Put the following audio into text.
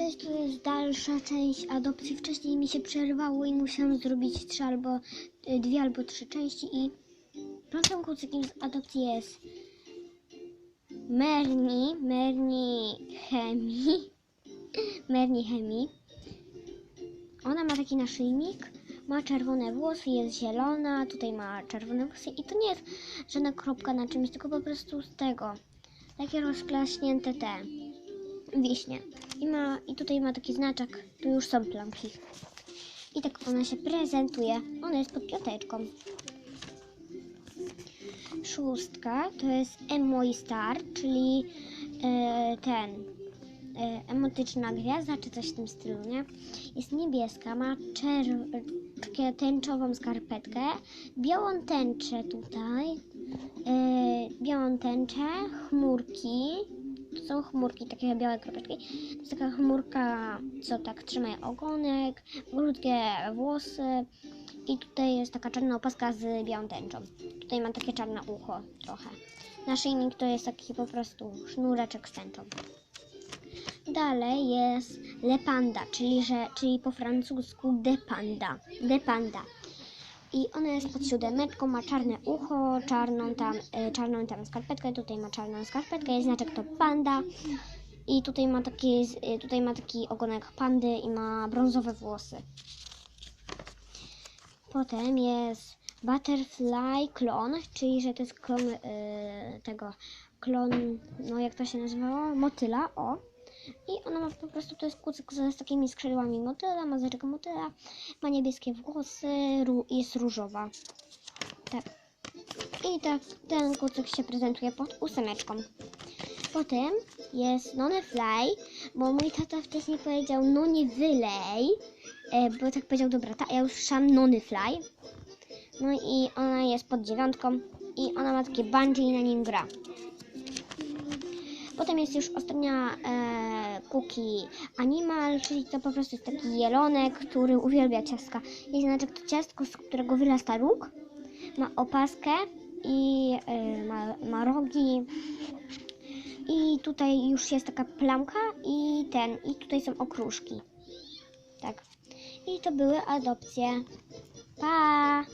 cześć, to jest dalsza część adopcji. Wcześniej mi się przerwało i musiałam zrobić trzy albo y, dwie albo trzy części i piątym kucykiem z adopcji jest Merni, Merni Chemii, Merni Chemii. Ona ma taki naszyjnik, ma czerwone włosy, jest zielona, tutaj ma czerwone włosy i to nie jest żadna kropka na czymś, tylko po prostu z tego. Takie rozklaśnięte te wiśnie. I, ma, I tutaj ma taki znaczek, tu już są plamki. I tak ona się prezentuje. Ona jest pod piąteczką. Szóstka to jest Emoi Star, czyli e, ten e, emotyczna gwiazda, czy coś w tym stylu, nie? Jest niebieska, ma czerw- tęczową skarpetkę, białą tęczę tutaj, e, białą tęczę, chmurki, są chmurki, takie białe kropeczki. To jest taka chmurka, co tak trzyma ogonek, krótkie włosy i tutaj jest taka czarna opaska z białą tęczą. Tutaj ma takie czarne ucho trochę. Naszyjnik to jest taki po prostu sznureczek z tęczą. Dalej jest Le Panda, czyli, że, czyli po francusku de panda. I ona jest pod siódemeczką, ma czarne ucho, czarną tam, e, czarną tam skarpetkę, tutaj ma czarną skarpetkę, jest znaczek to panda. I tutaj ma taki, e, tutaj ma taki ogonek pandy i ma brązowe włosy. Potem jest Butterfly Klon, czyli że to jest klon e, tego, klon, no jak to się nazywało? Motyla, o. I ona ma po prostu, to jest kucyk z, takimi skrzydłami motyla, ma zaczek motyla, ma niebieskie włosy, ró- jest różowa. Tak. I tak ten kucyk się prezentuje pod ósemeczką. Potem jest None Fly, bo mój tata wcześniej powiedział no nie wylej, e, bo tak powiedział do brata, a ja usłyszałam Nony Fly. No i ona jest pod dziewiątką i ona ma takie bungee i na nim gra. Potem jest już ostatnia e, cookie animal, czyli to po prostu jest taki jelonek, który uwielbia ciastka. Jest znaczek to ciastko, z którego wyrasta róg. Ma opaskę i e, ma, ma rogi. I tutaj już jest taka plamka i ten, i tutaj są okruszki. Tak. I to były adopcje. Pa!